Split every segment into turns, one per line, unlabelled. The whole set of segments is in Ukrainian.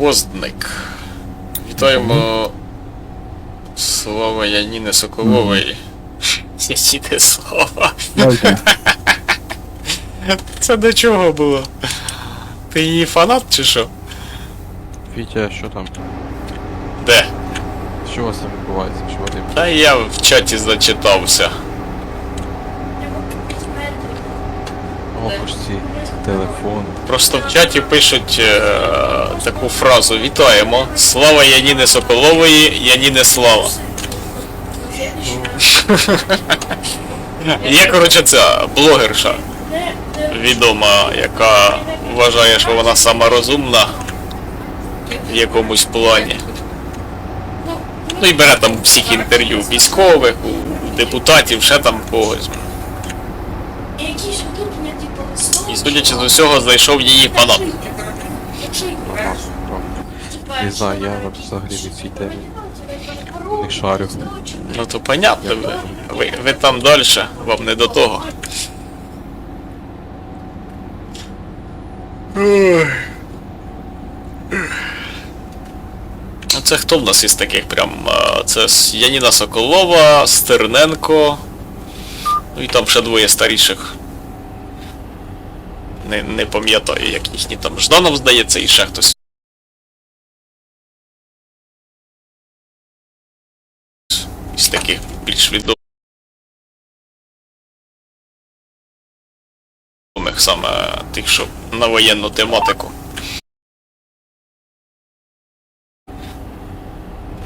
Постник. Вітаємо слова Яніни Соколової. Слова.
Дайте.
Це до чого було? Ти її фанат чи що?
Вітя, що там?
Де?
Що у вас там відбувається? Що Вадим?
Та я в чаті зачитався.
Ці телефони.
Просто в чаті пишуть е, таку фразу Вітаємо. Слава Яніни Соколової, Яніни Слава. Є, коротше, ця блогерша відома, яка вважає, що вона сама розумна в якомусь плані. Ну і бере там всіх інтерв'ю у військових, у депутатів, ще там когось. Судячи з усього, знайшов її фанат.
Не знаю, я взагалі від цій темі не шарю.
Ну то понятно, ви, ви, ви там далі, вам не до того. Це хто в нас із таких прям? Це Яніна Соколова, Стерненко. Ну і там ще двоє старіших. Не, не пам'ятаю, як їхні там Жданов, здається, і ще хтось. Із таких більш відомих саме тих, що на воєнну тематику.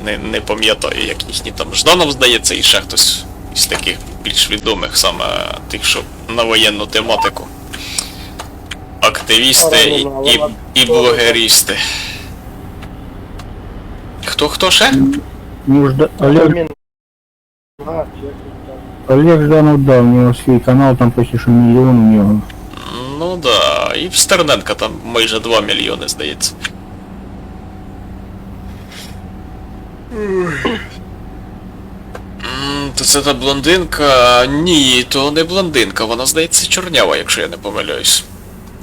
Не, не пам'ятаю, як їхні там Жданов, здається, і ще хтось із таких більш відомих саме тих, що на воєнну тематику. Активісти і, і, і блогерісти. Хто хто ще?
Ну, Олег, Олег Жданов, да, у него свой канал, там почти что миллион у него.
Ну да, і в Стерненка там майже 2 мільйони, здається. То це та блондинка. Ні, то не блондинка, вона здається чорнява, якщо я не помиляюсь.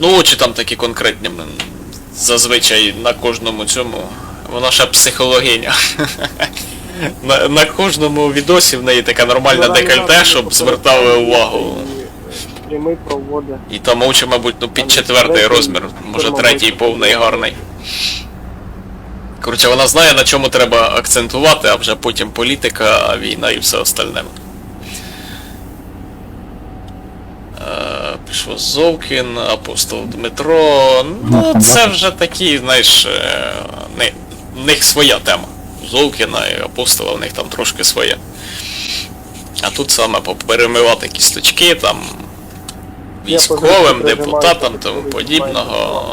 Ну, очі там такі конкретні. Зазвичай на кожному цьому. Вона ще психологиня. На, на кожному відосі в неї така нормальна декольте, щоб звертали увагу.
Прямий проводи.
І там очі, мабуть, ну під четвертий розмір, може третій повний гарний. Коротше, вона знає, на чому треба акцентувати, а вже потім політика, війна і все остальне. Е, Пішов Зовкін, апостол Дмитро. Ну, це вже такі, знаєш, е, не, в них своя тема. Зовкіна і апостола, в них там трошки своє. А тут саме поперемивати кісточки, там військовим, депутатам, тому подібного.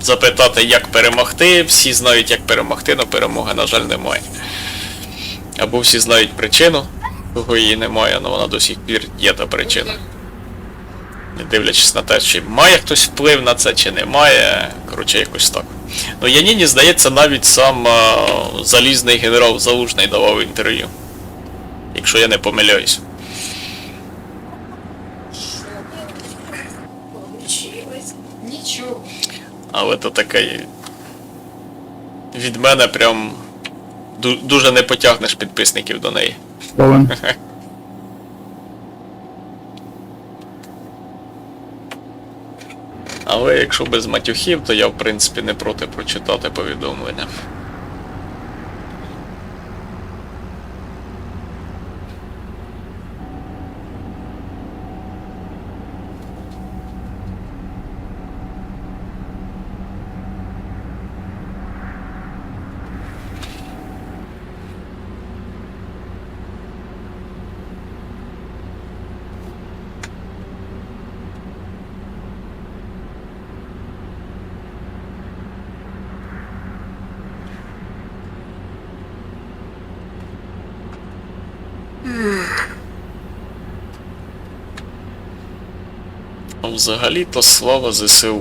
Запитати, як перемогти. Всі знають, як перемогти, але перемоги, на жаль, немає. Або всі знають причину, кого її немає, але вона до сих пір є та причина. Не дивлячись на те, чи має хтось вплив на це, чи немає. Коротше, якось так. Ну, Яніні, здається, навіть сам а, залізний генерал Залужний давав інтерв'ю. Якщо я не помиляюсь. Але то таке. Від мене прям дуже не потягнеш підписників до неї. Але якщо без матюхів, то я в принципі не проти прочитати повідомлення. Взагалі-то слава ЗСУ.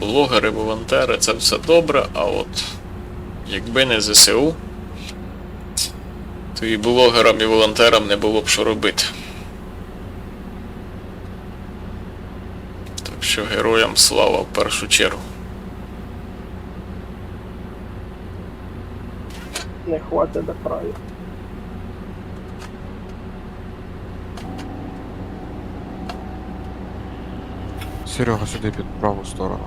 Блогери, волонтери, це все добре, а от якби не ЗСУ, то і блогерам, і волонтерам не було б що робити. Так що героям слава в першу чергу.
Не хватить до краю.
Серега сюди під праву сторону.